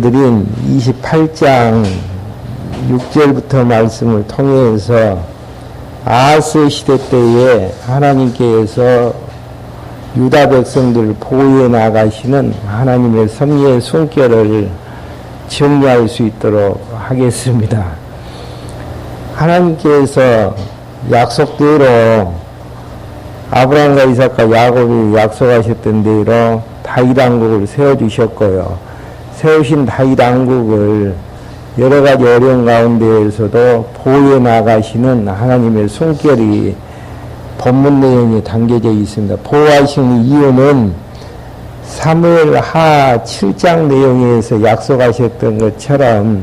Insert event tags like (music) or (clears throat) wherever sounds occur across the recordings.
드린 28장 6절부터 말씀을 통해서 아스 시대 때에 하나님께서 유다 백성들을 보호해 나가시는 하나님의 섭리의 손결을 정리할 수 있도록 하겠습니다. 하나님께서 약속대로 아브라함과 이삭과 야곱이 약속하셨던 대로 다윗 왕국을 세워주셨고요. 세우신 다윗 왕국을 여러 가지 어려운 가운데에서도 보호해 나가시는 하나님의 손길이 본문 내용에 담겨져 있습니다. 보호하시는 이유는 사무엘 하 7장 내용에서 약속하셨던 것처럼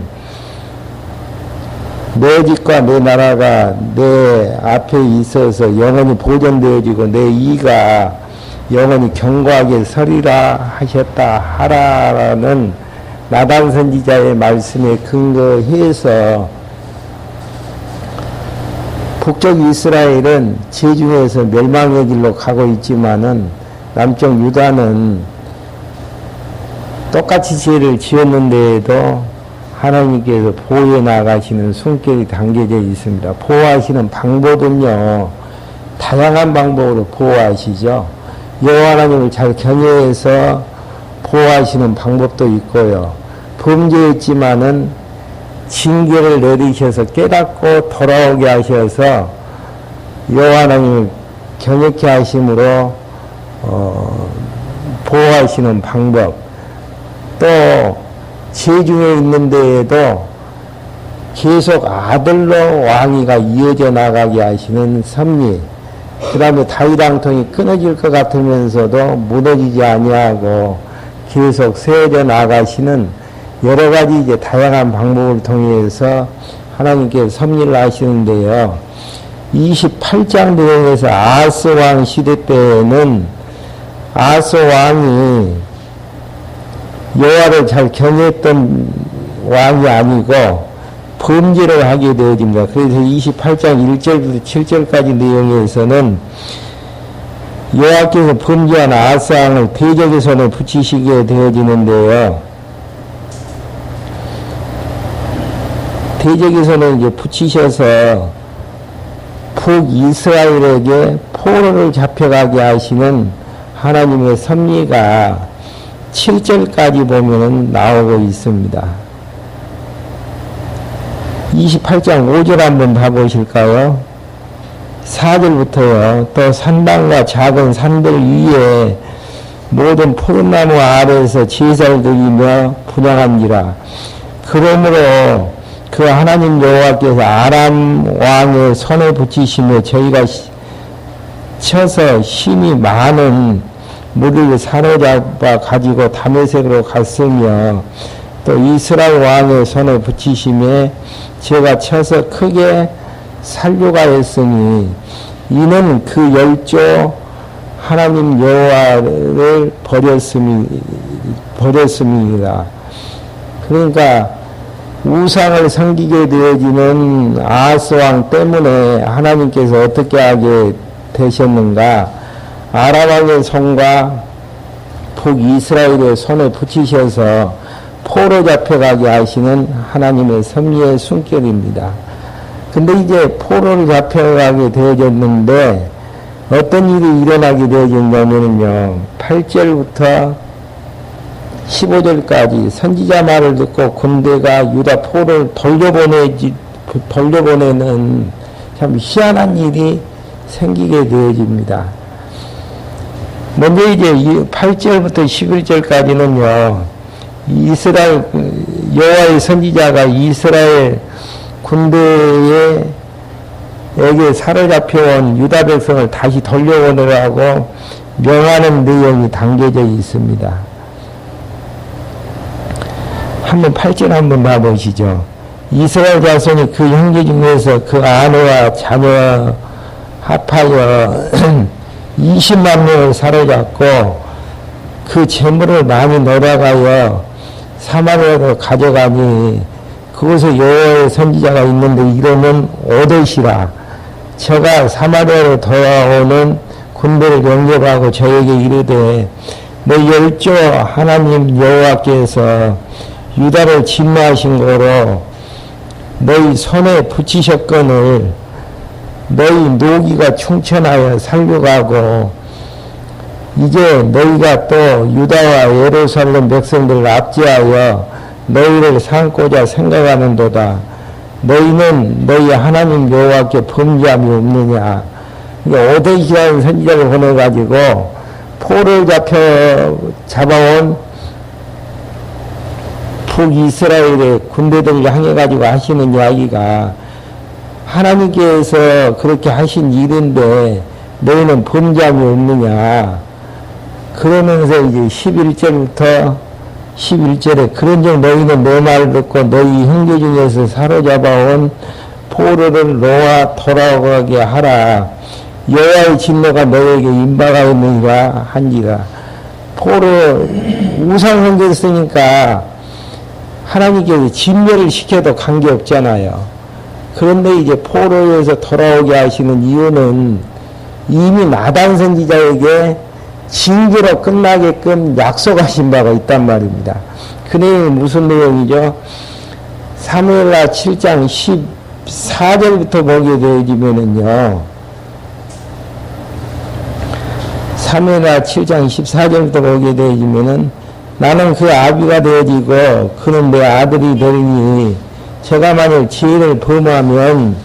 내 집과 내 나라가 내 앞에 있어서 영원히 보존되어지고 내 이가 영원히 견고하게 서리라 하셨다 하라라는 나단 선지자의 말씀에 근거해서 북쪽 이스라엘은 제중에서 멸망의 길로 가고 있지만은 남쪽 유다는 똑같이 죄를 지었는데에도 하나님께서 보호해 나가시는 손길이 담겨져 있습니다. 보호하시는 방법은요, 다양한 방법으로 보호하시죠. 여호와 하나님을 잘 경외해서 보호하시는 방법도 있고요. 범죄했지만은 징계를 내리셔서 깨닫고 돌아오게 하셔서 여호와 하나님을 경외케 하심으로 어, 보호하시는 방법 또 제중에 있는 데에도 계속 아들로 왕위가 이어져 나가게 하시는 섭리 그 다음에 다윗 왕통이 끊어질 것 같으면서도 무너지지 아니하고 계속 세워져 나가시는 여러 가지 이제 다양한 방법을 통해서 하나님께 섭리를 하시는데요. 28장 내용에서 아스 왕 시대 때에는 아스 왕이 여호와를 잘 경외했던 왕이 아니고 범죄를 하게 되어집니다. 그래서 28장 1절부터 7절까지 내용에서는 여호와께서 범죄한 아스 왕을 대적의 손에 붙이시게 되어지는데요. 대적의 손에 이제 붙이셔서 북이스라엘에게 포로를 잡혀가게 하시는 하나님의 섭리가 7절까지 보면은 나오고 있습니다. 28장 5절 한번 봐보실까요? 4절부터요. 또 산당과 작은 산들 위에 모든 푸른나무 아래에서 드리며 분양한지라. 그러므로 그 하나님 여호와께서 아람 왕의 손에 붙이시며 저희가 쳐서 힘이 많은 무리를 사로잡아 가지고 다메섹으로 갔으며 또 이스라엘 왕의 손에 붙이심에 제가 쳐서 크게 살려가 했으니 이는 그 열조 하나님 여호와를 버렸음이 버렸음이니라. 그러니까 우상을 섬기게 되어지는 아하스 왕 때문에 하나님께서 어떻게 하게 되셨는가? 아람 왕의 손과 북 이스라엘의 손에 붙이셔서 포로 잡혀가게 하시는 하나님의 섭리의 숨결입니다. 근데 이제 포로를 잡혀가게 되어졌는데 어떤 일이 일어나게 되어졌냐면요. 8절부터 15절까지 선지자 말을 듣고 군대가 유다 포를 돌려보내지, 돌려보내는 참 희한한 일이 생기게 되어집니다. 먼저 이제 8절부터 11절까지는요, 이스라엘, 여호와의 선지자가 이스라엘 군대에 에게 사로잡혀온 유다 백성을 다시 돌려보내라고 명하는 내용이 담겨져 있습니다. 한번 8절 한번 봐보시죠. 이스라엘 자손이 그 형제 중에서 그 아내와 자녀 합하여 (clears throat) 20만 명을 사로잡고 그 재물을 많이 놀아가여 사마리아로 가져가니 그곳에 여호와의 선지자가 있는데 이름은 오데시라. 저가 사마리아로 돌아오는 군대를 영접하고 저에게 이르되 내 열조 하나님 여호와께서 유다를 진노하신 거로 너희 손에 붙이셨건을 너희 노기가 충천하여 살려가고 이제 너희가 또 유다와 예루살렘 백성들을 압제하여 너희를 삼고자 생각하는도다. 너희는 너희 하나님 여호와께 범죄함이 없느냐. 그러니까 오대시라는 선지자를 보내가지고 포를 잡혀 잡아온 북이스라엘의 군대들을 향해 가지고 하시는 이야기가 하나님께서 그렇게 하신 일인데 너희는 범죄함이 없느냐. 그러면서 이제 11절부터 11절에 그런즉 너희는 내 말을 듣고 너희 형제 중에서 사로잡아온 포로를 놓아 돌아오게 하라. 여호와의 진노가 너에게 임박하였느니라 한지라. 포로 우상 형제였으니까 하나님께서 진멸을 시켜도 관계없잖아요. 그런데 이제 포로에서 돌아오게 하시는 이유는 이미 나단 선지자에게 징계로 끝나게끔 약속하신 바가 있단 말입니다. 그 내용이 무슨 내용이죠? 사무엘라 7장 14절부터 보게 되어지면은요. 사무엘라 7장 14절부터 보게 되어지면은 나는 그 아비가 되어지고 그는 내 아들이 되리니 제가 만일 지혜를 범하면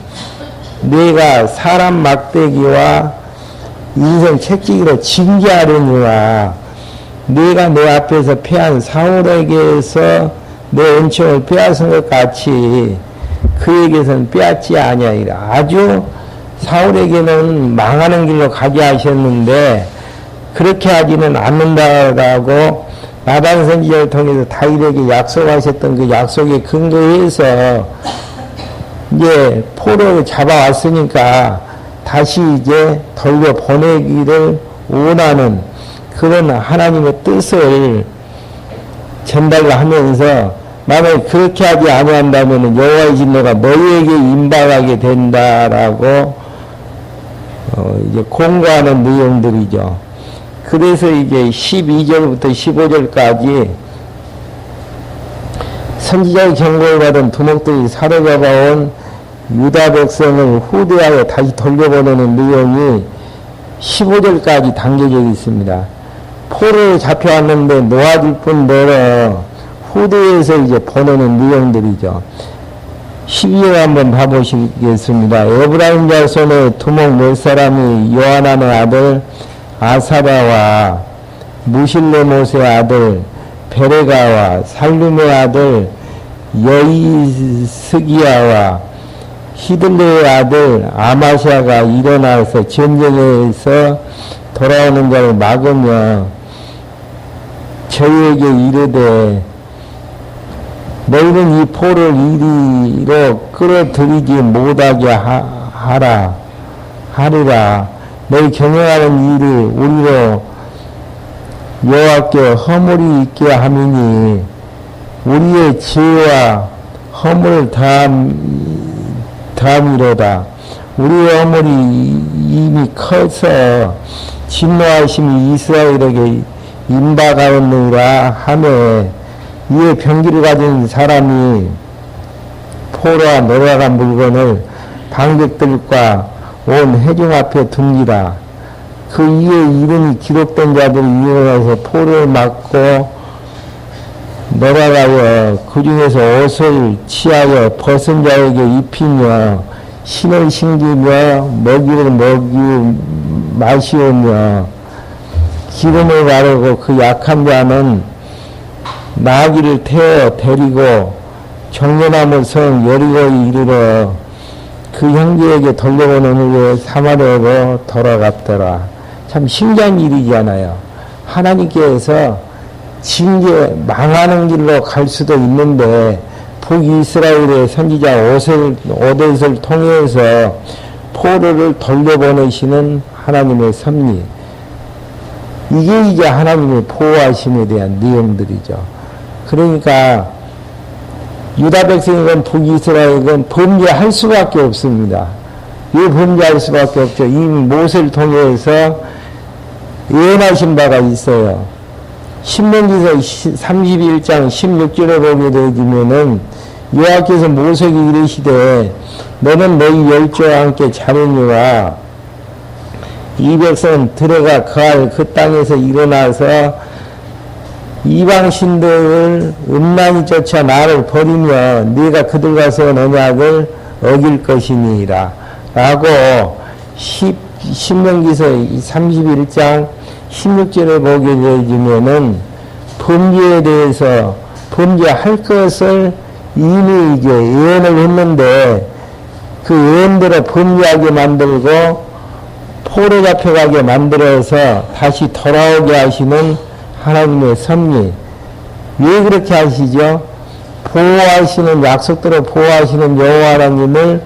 내가 사람 막대기와 인생 책찍이로 징계하려니와 네가 내 앞에서 패한 사울에게서 내 은총을 빼앗은 것 같이 그에게서는 빼앗지 아니하리라. 아주 사울에게는 망하는 길로 가게 하셨는데 그렇게 하지는 않는다라고 나단 선지자를 통해서 다윗에게 약속하셨던 그 약속에 근거해서 이제 포로를 잡아왔으니까 다시 이제 돌려 보내기를 원하는 그런 하나님의 뜻을 전달하면서 만약 그렇게 하지 아니한다면 여호와의 진노가 너희에게 임박하게 된다라고 어 이제 공고하는 내용들이죠. 그래서 이제 12절부터 15절까지 선지자의 경고를 받은 두목들이 사로잡아온 유다 백성을 후대하여 다시 돌려보내는 내용이 15절까지 담겨져 있습니다. 포로에 잡혀왔는데 놓아줄 뿐더러 후대에서 이제 보내는 내용들이죠. 12절 한번 봐보시겠습니다. 에브라임 자손의 두목 몇 사람이 요하나의 아들 아사바와 무실레못의 아들 베레가와 살룸의 아들 여이스기야와 히들레의 아들 아마시아가 일어나서 전쟁에서 돌아오는 자를 막으며 저희에게 이르되 너희는 이 포를 이리로 끌어들이지 못하게 하, 라 하리라. 너희 경영하는 일이 우리로 여호와께 허물이 있게 함이니 우리의 죄와 허물 다함 다 음이로다. 우리의 어머니 이미 커서 진노하심이 이스라엘에게 임박하였느니라 하매 이에 병기를 가진 사람이 포로와 노래간 물건을 방백들과 온 회중 앞에 둡니다. 그 이에 이름이 기록된 자들이 일어나서 포로를 맞고 놀아가여 그 중에서 옷을 취하여 벗은 자에게 입히며 신을 신기며 먹이를 먹이 마시오며 기름을 바르고 그 약한 자는 나귀를 태워 데리고 정년나무 성 여리고에 이르러 그 형제에게 돌려보낸 후에 사마리아로 돌아갔더라. 참 신기한 일이잖아요. 하나님께서 징계 망하는 길로 갈 수도 있는데 북이스라엘의 선지자 오셀, 오데스를 통해서 포로를 돌려보내시는 하나님의 섭리. 이게 이제 하나님의 보호하심에 대한 내용들이죠. 그러니까 유다 백성이건 북이스라엘이건 범죄할 수밖에 없습니다. 왜 범죄할 수밖에 없죠? 이미 모세를 통해서 예언하신 바가 있어요. 신명기서 31장 16절에 보게 되지면은 여호와께서 모세에게 이르시되 너는 너희 열조와 함께 자르니와 이 백성은 들어가 그할 그 땅에서 일어나서 이방 신들을 음란히 쫓아 나를 버리며 네가 그들과 세운 언약을 어길 것이니라. 라고 10, 신명기서 31장 16절에 보게 되지면은 범죄에 대해서 범죄할 것을 이미 이제 예언을 했는데 그 예언대로 범죄하게 만들고 포로 잡혀가게 만들어서 다시 돌아오게 하시는 하나님의 섭리. 왜 그렇게 하시죠? 보호하시는 약속대로 보호하시는 여호와 하나님을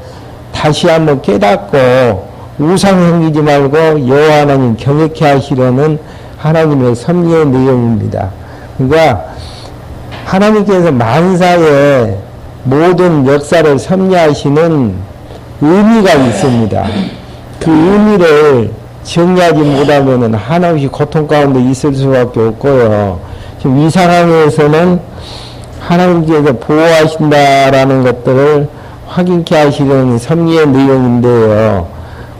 다시 한번 깨닫고 우상 행기지 말고 여호와 하나님 경외케 하시려는 하나님의 섭리의 내용입니다. 그러니까 하나님께서 만사의 모든 역사를 섭리하시는 의미가 있습니다. 그 의미를 정리하지 못하면은 한없이 고통 가운데 있을 수밖에 없고요. 지금 이 상황에서는 하나님께서 보호하신다라는 것들을 확인케 하시는 섭리의 내용인데요.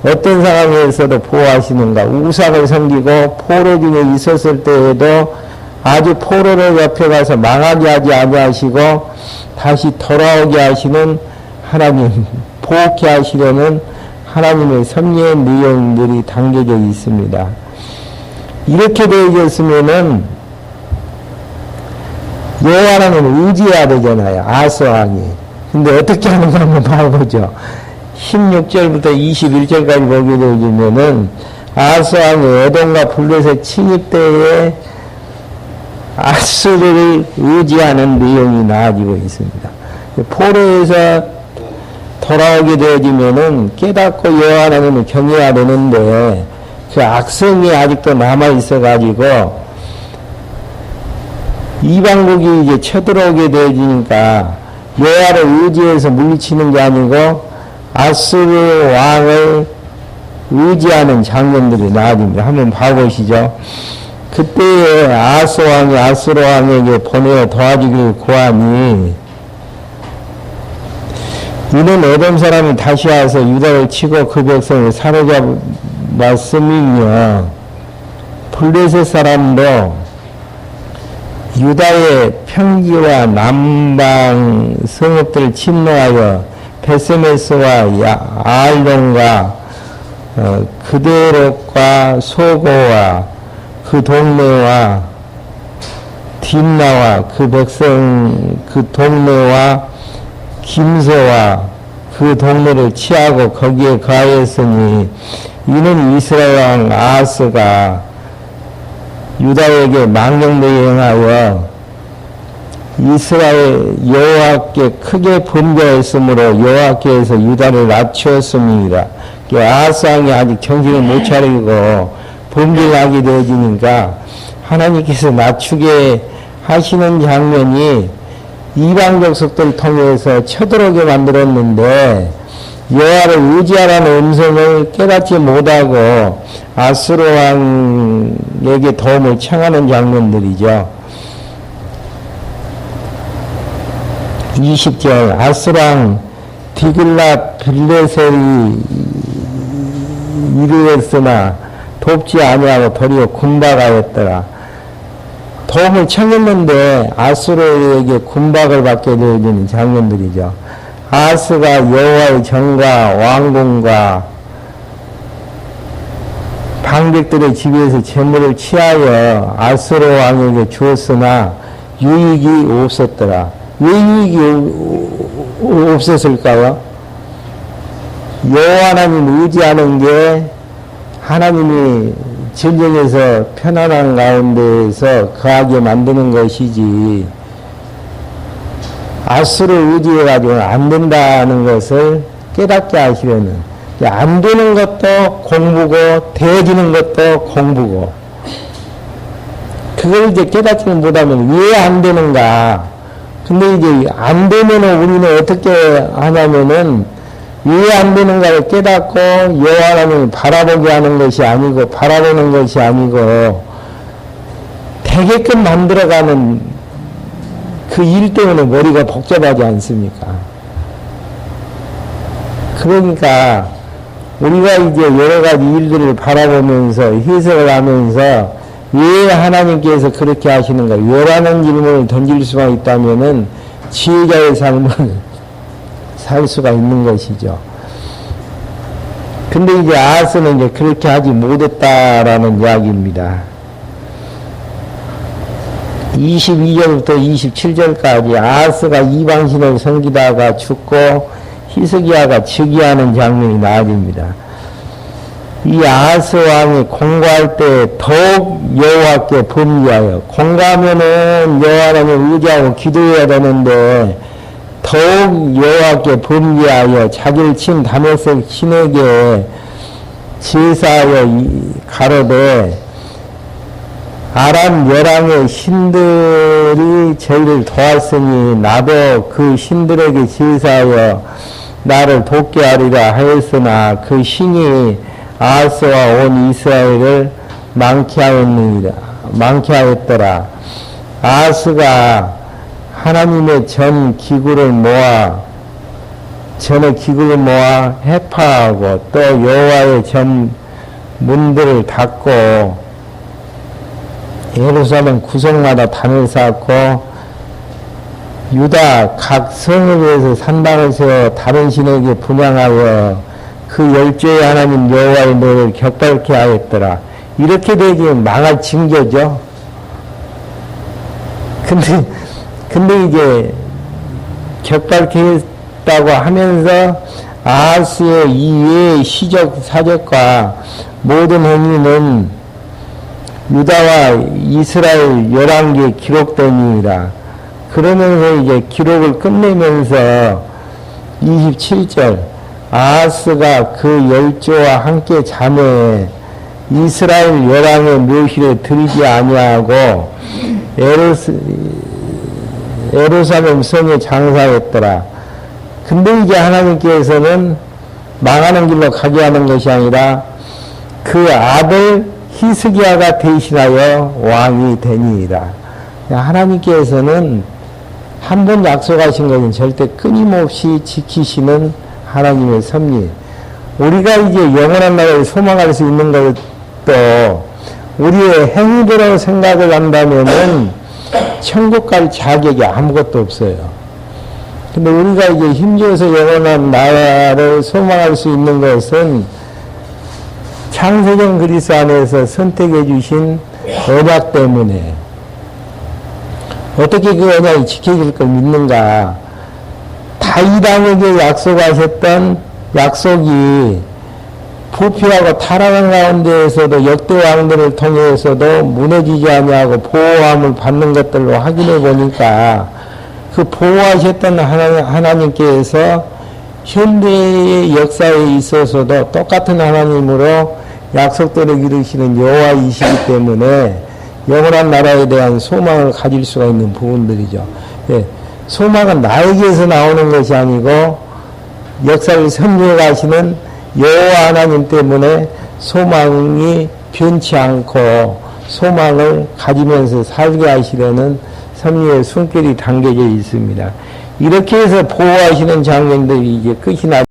어떤 상황에서도 보호하시는가? 우상을 섬기고 포로 중에 있었을 때에도 아주 포로를 옆에 가서 망하게 하지 아니하시고 다시 돌아오게 하시는 하나님, (laughs) 보호케 하시려는 하나님의 섭리의 내용들이 담겨져 있습니다. 이렇게 되어졌으면은 여호와라는 의지해야 되잖아요. 아스왕이. 근데 어떻게 하는가 한번 봐보죠. 16절부터 21절까지 보게 되면은 아스왕이 에돔과 블레셋 침입 때에 아스를 의지하는 내용이 나와지고 있습니다. 포로에서 돌아오게 되어지면은 깨닫고 여호와 하나님을 경외해야 되는데 그 악성이 아직도 남아 있어 가지고 이방국이 이제 쳐들어오게 되어지니까 여호와를 의지해서 물리치는 게 아니고 아스르 왕을 의지하는 장면들이 나와집니다. 한번 봐보시죠. 그때에 아스 왕이 아스르 왕에게 보내어 도와주기를 구하니 이는 에돔 사람이 다시 와서 유다를 치고 그 백성을 사로잡았음이며 블레셋 사람도 유다의 평지와 남방 성읍들을 침노하여 베스메스와 아알론과 어, 그대lok과 소고와 그 동네와 딥나와 그 백성 그 동네와 김서와 그 동네를 취하고 거기에 가하였으니 이는 이스라엘 왕 아하스가 유다에게 망령되게 행하여 이스라엘 여호와께 크게 범죄했으므로 여호와께서 유다를 낮추었습니다. 아하스 왕이 아직 정신을 못 차리고 범죄를 하게 되어지니까 하나님께서 낮추게 하시는 장면이 이방적 속들을 통해서 쳐들어오게 만들었는데 여호와를 의지하라는 음성을 깨닫지 못하고 아스로 왕에게 도움을 청하는 장면들이죠. 20절 아스랑 디글라 빌레셀이 이르렀으나 돕지 아니하고 도리어 군박하였더라. 도움을 청했는데 아수르에게 군박을 받게 되어지는 장면들이죠. 아스가 여호와의 정과 왕궁과 방백들의 집에서 재물을 취하여 아스로 왕에게 주었으나 유익이 없었더라. 왜 유익이 없었을까요? 여호와 하나님 의지하는 게 하나님이 전쟁에서 편안한 가운데에서 거하게 만드는 것이지 아수를 의지해가지고는 안 된다는 것을 깨닫게 하시려는 안 되는 것도 공부고 되어지는 것도 공부고 그걸 이제 깨닫지는 못하면 왜 안 되는가 근데 이제 안 되면은 우리는 어떻게 하냐면은 왜 안 되는가를 깨닫고 여호와 하나님을 바라보게 하는 것이 아니고 바라보는 것이 아니고 되게끔 만들어가는 그 일 때문에 머리가 복잡하지 않습니까? 그러니까 우리가 이제 여러 가지 일들을 바라보면서 해석을 하면서 왜 하나님께서 그렇게 하시는가 왜라는 질문을 던질 수만 있다면은 지혜자의 삶을 (laughs) 살 수가 있는 것이죠. 근데 이제 아스는 이제 그렇게 하지 못했다라는 이야기입니다. 22절부터 27절까지 아스가 이방신을 섬기다가 죽고 히스기야가 즉위하는 장면이 나와집니다. 이 아스 왕이 공부할 때 더욱 여호와께 범위하여 공부하면은 여호와 하나님 의지하고 기도해야 되는데 더욱 여호와께 범위하여 자기를 친 다메섹 신에게 제사하여 이- 가로되 아람 열왕의 신들이 저희를 도왔으니 나도 그 신들에게 제사하여 나를 돕게 하리라 하였으나 그 신이 아스와 온 이스라엘을 망케 하였느니라. 망케 하였더라. 아스가 하나님의 전 기구를 모아 전의 기구를 모아 해파하고 또 여호와의 전 문들을 닫고 예루살렘 구석마다 단을 쌓고 유다 각 성에 대해서 산당을 세워 다른 신에게 분양하여 그 열조의 하나님 여호와의 노를 격발케 하였더라. 이렇게 되지 망할 징조죠. 근데 근데 이제 격발케 했다고 하면서 아하스의 이외의 시적 사적과 모든 행위는 유다와 이스라엘 열왕기에 기록되니라. 그러면서 이제 기록을 끝내면서 27절 아하스가 그 열조와 함께 잠에 이스라엘 열왕의 묘실에 들지 아니하고 에르스, 에루살렘 성에 장사했더라. 근데 이제 하나님께서는 망하는 길로 가게 하는 것이 아니라 그 아들 히스기야가 대신하여 왕이 되니이다. 하나님께서는 한 번 약속하신 것은 절대 끊임없이 지키시는 하나님의 섭리. 우리가 이제 영원한 나라에 소망할 수 있는 것도 우리의 행위대로 생각을 한다면은 천국 갈 자격이 아무것도 없어요. 근데 우리가 이제 힘줘서 영원한 나라를 소망할 수 있는 것은 창세전 그리스 안에서 선택해 주신 언약 때문에 어떻게 그 언약이 지켜질 걸 믿는가? 다이당에게 약속하셨던 약속이 부패하고 타락한 가운데에서도 역대 왕들을 통해서도 무너지지 아니하고 보호함을 받는 것들로 확인해 보니까 그 보호하셨던 하나님, 하나님께서 현대의 역사에 있어서도 똑같은 하나님으로 약속대로 이루시는 여호와이시기 때문에 영원한 나라에 대한 소망을 가질 수가 있는 부분들이죠. 예, 소망은 나에게서 나오는 것이 아니고 역사를 섭리해 가시는 여호와 하나님 때문에 소망이 변치 않고 소망을 가지면서 살게 하시려는 섭리의 손길이 담겨져 있습니다. 이렇게 해서 보호하시는 장면들이 이제 끝이 나.